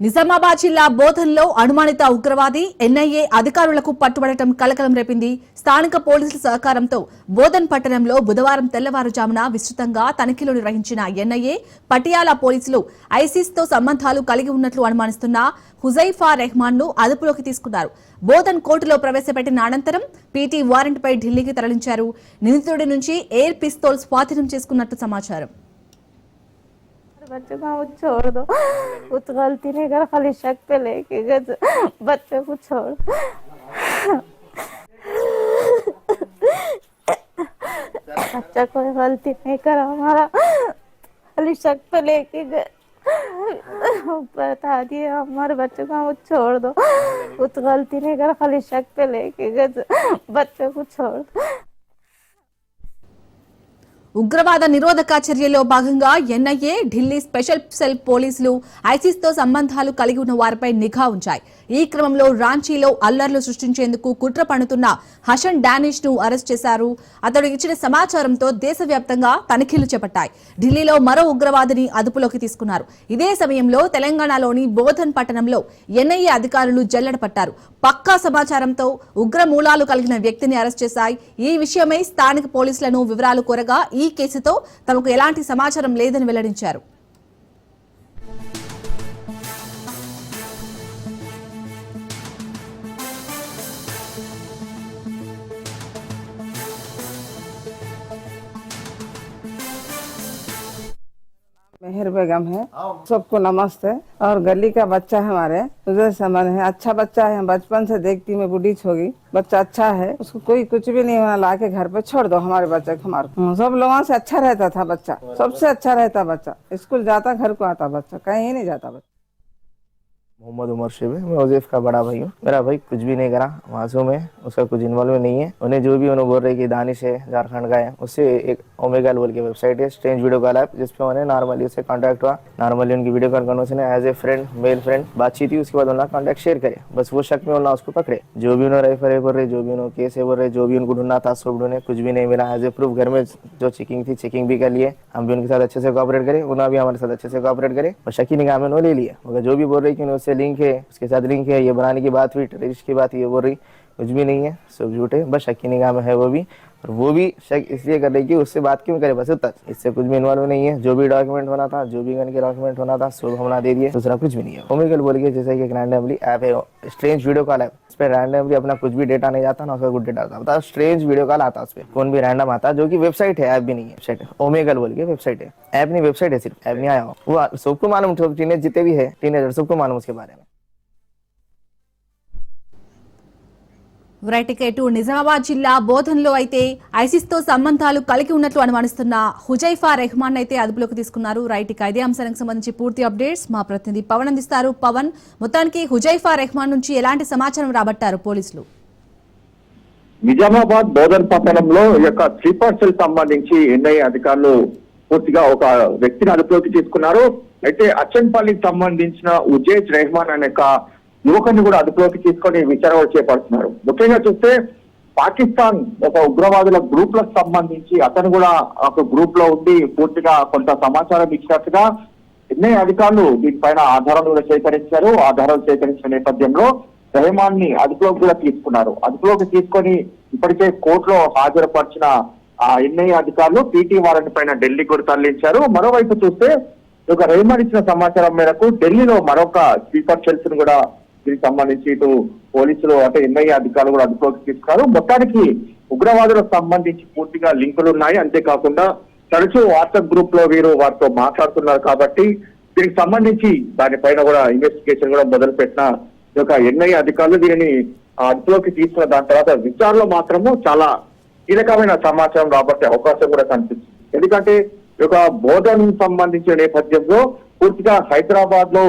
నిజామాబాద్ జిల్లా బోధన్లో అనుమానిత ఉగ్రవాది ఎన్ఐఏ అధికారులకు పట్టుబడటం కలకలం రేపింది. స్థానిక పోలీసుల సహకారంతో బోధన్ పట్టణంలో బుధవారం తెల్లవారుజామున విస్తృతంగా తనిఖీలు నిర్వహించిన ఎన్ఐఏ పటియాలా పోలీసులు ఐసిస్తో సంబంధాలు కలిగి ఉన్నట్లు అనుమానిస్తున్న హుజైఫా రెహమాన్ను అదుపులోకి తీసుకున్నారు. బోధన్ కోర్టులో ప్రవేశపెట్టిన అనంతరం పీటీ వారెంట్పై ఢిల్లీకి తరలించారు. నిందితుడి నుంచి ఎయిర్ పిస్తోల్ స్వాధీనం చేసుకున్నట్టు సమాచారం. बच्चे को वो छोड़ दो वो तो गलती नहीं कर खाली शक पे लेके गए थे। बच्चे को छोड़ बच्चा कोई गलती नहीं करा हमारा खाली शक पे लेके गए बता दिए हमारे बच्चे को वो छोड़ दो वो तो गलती नहीं करा खाली शक पे लेके गए थे। बच्चे को छोड़ दो ఉగ్రవాద నిరోధక చర్యలో భాగంగా ఎన్ఐఏ ఢిల్లీ స్పెషల్ సెల్ పోలీసులు ఐసిస్తో సంబంధాలు కలిగి ఉన్న వారిపై నిఘా ఉంచాయి. ఈ క్రమంలో రాంచీలో అల్లర్లు సృష్టించేందుకు కుట్ర పన్నుతున్న హషన్ డానిష్ను అరెస్ట్ చేశారు. అతడు ఇచ్చిన సమాచారంతో దేశవ్యాప్తంగా తనిఖీలు చేపట్టాయి. ఢిల్లీలో మరో ఉగ్రవాదిని అదుపులోకి తీసుకున్నారు. ఇదే సమయంలో తెలంగాణలోని బోధన్ పట్టణంలో ఎన్ఐఏ అధికారులు జల్లెడ పట్టారు. పక్కా సమాచారంతో ఉగ్ర మూలాలు కలిగిన వ్యక్తిని అరెస్ట్ చేశాయి. ఈ విషయమై స్థానిక పోలీసులను వివరాలు కోరగా ఈ కేసుతో తమకు ఎలాంటి సమాచారం లేదని వెల్లడించారు. मेहर बेगम है। सबको नमस्ते और गली का बच्चा है हमारे उधर संबंध है अच्छा बच्चा है। बचपन से देखती मैं बुढ़ी छोगी बच्चा अच्छा है। उसको कोई कुछ भी नहीं होना ला के घर पे छोड़ दो हमारे बच्चे को हमारे सब लोगों से अच्छा रहता था बच्चा। सबसे अच्छा रहता बच्चा। स्कूल जाता घर को आता बच्चा। कहीं नहीं जाता बच्चा। मोहम्मद उमर शिब है। मैं उजैफ का बड़ा भाई हूँ। मेरा भाई कुछ भी नहीं करा। मासूम है। उसका कुछ इन्वॉल्व नहीं है। उन्हें जो भी उन्होंने बोल रहे कि दानिश है, झारखंड का है, उससे एक ओमेगा बोल के वेबसाइट है स्ट्रेंज वीडियो कॉल ऐप जिसपे उन्हें नॉर्मली उससे कांटेक्ट हुआ। नॉर्मली उनकी video call conversation as a friend male friend बातचीत हुई। उसके बाद उन्होंने कॉन्टैक्ट शेयर करे। बस वो शक में उन्होंने उसको पकड़े। जो भी उन्होंने रेफर बोल रहे जो भी उन्होंने केस है बोल रहे जो भी उनको ढूंढना था, सब ढूंढे कुछ भी नहीं मिला। एज ए प्रूफ घर में जो चेकिंग थी चेकिंग भी कर लिए। हम भी उनके साथ अच्छे से कॉपरेट करें। उन्होंने भी हमारे साथ अच्छे से कॉपरेट करे। और शकी निगाह में उन्होंने ले लिया। मगर जो भी बोल रही कि उन्हें उससे लिंक है, उसके साथ लिंक है, ये बनाने की बात हुई टेररिस्ट की बात, ये बोल रही। कुछ भी नहीं है, सब झूठे बस शकी निगाह में है वो भी। और वो भी शक इसलिए कर रही कि उससे बात क्यों करे, बस उतना इससे कुछ भी इन्वॉल्व नहीं है, जो भी डॉक्यूमेंट होना था, जो भी गन के डॉक्यूमेंट होना था, सब हमने दे दिए, दूसरा कुछ भी नहीं है। ओमिकल बोल के जैसे कि एक रैंडमली ऐप है स्ट्रेंज वीडियो कॉल ऐप इस पर रैंडमली अपना कुछ भी डेटा नहीं जाता, ना उसका कुछ डेटा आता। बता स्ट्रेंज वीडियो कॉल आता उस पर कौन भी रैंडम आता, जो कि वेबसाइट है ऐप भी नहीं है। ओमेगल बोल के वेबसाइट है। ऐप नहीं वेबसाइट है सिर्फ़। ऐप नहीं आया। हो। वो सबको मालूम जितने भी है टीनेजर सबको मालूम उसके बारे में। రైట్ ఇటు నిజామాబాద్ జిల్లా బోధన్లో అయితే ఐసిస్తో సంబంధాలు కలిగి ఉన్నట్లు అనుమానిస్తున్న హుజైఫా రెహమాన్ అయితే అదుపులోకి తీసుకున్నారు. రైట్ ఇదే అంశానికి సంబంధించి పూర్తి అప్డేట్స్ మా ప్రతినిధి పవన్ అందిస్తారు. పవన్ మొత్తానికి హుజైఫా రెహమాన్ నుంచి ఎలాంటి సమాచారం రాబట్టారు పోలీసులు? నిజామాబాద్ బోధన్ పట్టణంలో ఈ యొక్క స్లీపర్ సెల్ సంబంధించి ఎన్ఐ అధికారులు పూర్తిగా ఒక వ్యక్తిని అదుపులోకి తీసుకున్నారు. అయితే అచ్చన్పల్లికి సంబంధించిన ఉజేజ్ రెహమాన్ అనే యువకుని కూడా అదుపులోకి తీసుకొని విచారణ చేపడుతున్నారు ముఖ్యంగా చూస్తే పాకిస్తాన్ ఒక ఉగ్రవాదుల గ్రూప్లకు సంబంధించి అతను కూడా ఒక గ్రూప్లో ఉండి పూర్తిగా కొంత సమాచారం ఇచ్చినట్టుగా ఎన్ఐ అధికారులు దీనిపైన ఆధారాలు కూడా సేకరించారు. ఆధారాలు సేకరించిన నేపథ్యంలో రెహమాన్ని అదుపులోకి కూడా తీసుకున్నారు. అదుపులోకి తీసుకొని ఇప్పటికే కోర్టులో హాజరుపరిచిన ఆ ఎన్ఐ అధికారులు పీటీ వారెంట్ పైన ఢిల్లీ కూడా తరలించారు. మరోవైపు చూస్తే ఒక యొక్క రెహమాన్ ఇచ్చిన సమాచారం మేరకు ఢిల్లీలో మరొక స్లీపర్ సెల్స్ను కూడా దీనికి సంబంధించి ఇటు పోలీసులు అంటే ఎన్ఐ అధికారులు కూడా అదుపులోకి తీసుకున్నారు. మొత్తానికి ఉగ్రవాదులకు సంబంధించి పూర్తిగా లింకులు ఉన్నాయి. అంతేకాకుండా తరచూ వాట్సాప్ గ్రూప్లో వీరు వారితో మాట్లాడుతున్నారు కాబట్టి దీనికి సంబంధించి దానిపైన కూడా ఇన్వెస్టిగేషన్ కూడా మొదలు పెట్టిన ఈ యొక్క ఎన్ఐ అధికారులు దీనిని అదుపులోకి తీసుకున్న దాని తర్వాత విచారణలో మాత్రము చాలా కీలకమైన సమాచారం రాబట్టే అవకాశం కూడా కనిపిస్తుంది. ఎందుకంటే ఒక యొక్క సంబంధించిన నేపథ్యంలో పూర్తిగా హైదరాబాద్లో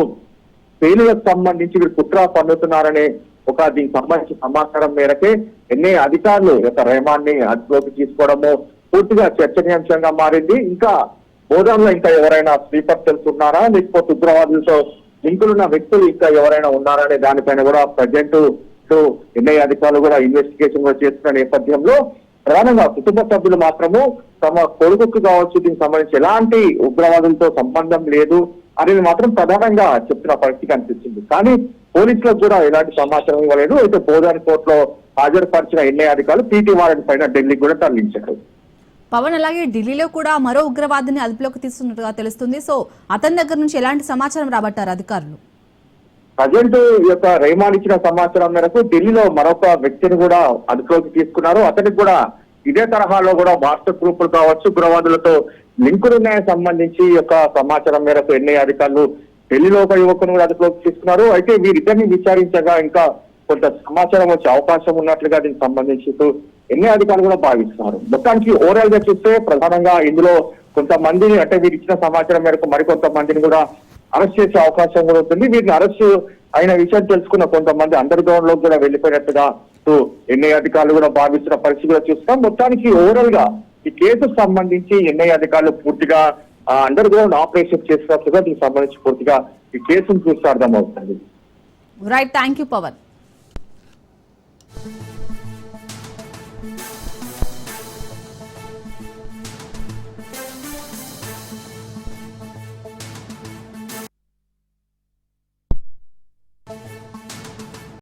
పేలులకు సంబంధించి వీరు కుట్ర పన్నుతున్నారనే ఒక దీనికి సంబంధించిన సమాచారం మేరకే ఎన్ని అధికారులు యొక్క రెహమాన్ అదుపులోకి తీసుకోవడము పూర్తిగా చర్చనీయాంశంగా మారింది. ఇంకా బోధనలో ఇంకా ఎవరైనా స్లీపర్ తెలుసున్నారా ఉన్నారా లేకపోతే ఉగ్రవాదులతో లింకులున్న వ్యక్తులు ఇంకా ఎవరైనా ఉన్నారా అనే దానిపైన కూడా ప్రజెంట్ ఎన్ఐ అధికారులు కూడా ఇన్వెస్టిగేషన్ కూడా చేస్తున్న నేపథ్యంలో ప్రధానంగా కుటుంబ సభ్యులు మాత్రము తమ కొడుకుకు కావచ్చు దీనికి సంబంధించి ఎలాంటి ఉగ్రవాదులతో సంబంధం లేదు. అనేది మాత్రం ప్రధానంగా చెప్తున్న పరిస్థితి కనిపిస్తుంది కానీ పోలీసులకు కూడా ఎలాంటి సమాచారం ఇవ్వలేదు. అయితే బోధాన్ కోర్టులో హాజరుపరిచిన ఎన్ఐ అధికారులు పీటీ వారెంట్ పైన ఢిల్లీకి కూడా తరలించారు. పవన్ అలాగే ఢిల్లీలో కూడా మరో ఉగ్రవాదిని అదుపులోకి తీస్తున్నట్టుగా తెలుస్తుంది. సో అతని దగ్గర నుంచి ఎలాంటి సమాచారం రాబట్టారు అధికారులు? ప్రజెంట్ ఈ యొక్క రైమాన్ ఇచ్చిన సమాచారం మేరకు ఢిల్లీలో మరొక వ్యక్తిని కూడా అదుపులోకి తీసుకున్నారు. అతనికి కూడా ఇదే తరహాలో కూడా వాట్సాప్ గ్రూపులు కావచ్చు. ఉగ్రవాదులతో లింకులు ఉన్నాయని సంబంధించి యొక్క సమాచారం మేరకు ఎన్ఐ అధికారులు ఢిల్లీలో ఒక యువకును కూడా అదుపులోకి తీసుకున్నారు. అయితే వీరిద్దరిని విచారించగా ఇంకా కొంత సమాచారం వచ్చే అవకాశం ఉన్నట్లుగా దీనికి సంబంధించి ఎన్ఐ అధికారులు కూడా భావిస్తున్నారు. మొత్తానికి ఓవరాల్గా చూస్తే ప్రధానంగా ఇందులో కొంతమందిని అంటే వీరు ఇచ్చిన సమాచారం మేరకు మరికొంతమందిని కూడా అరెస్ట్ చేసే అవకాశం కూడా ఉంటుంది. వీరిని అరెస్ట్ అయిన విషయం తెలుసుకున్న కొంతమంది అండర్ గ్రౌండ్లో కూడా వెళ్ళిపోయినట్టుగా సో ఎన్ఐ అధికారులు కూడా భావిస్తున్న పరిస్థితి కూడా చూస్తాం మొత్తానికి ఓవరాల్గా ఈ కేసుకు సంబంధించి ఎన్ఐ అధికారులు పూర్తిగా అండర్ గ్రౌండ్ ఆపరేషన్ చేసినట్లుగా దీనికి సంబంధించి పూర్తిగా ఈ కేసును చూస్తే అర్థమవుతుంది. Right thank you Pawan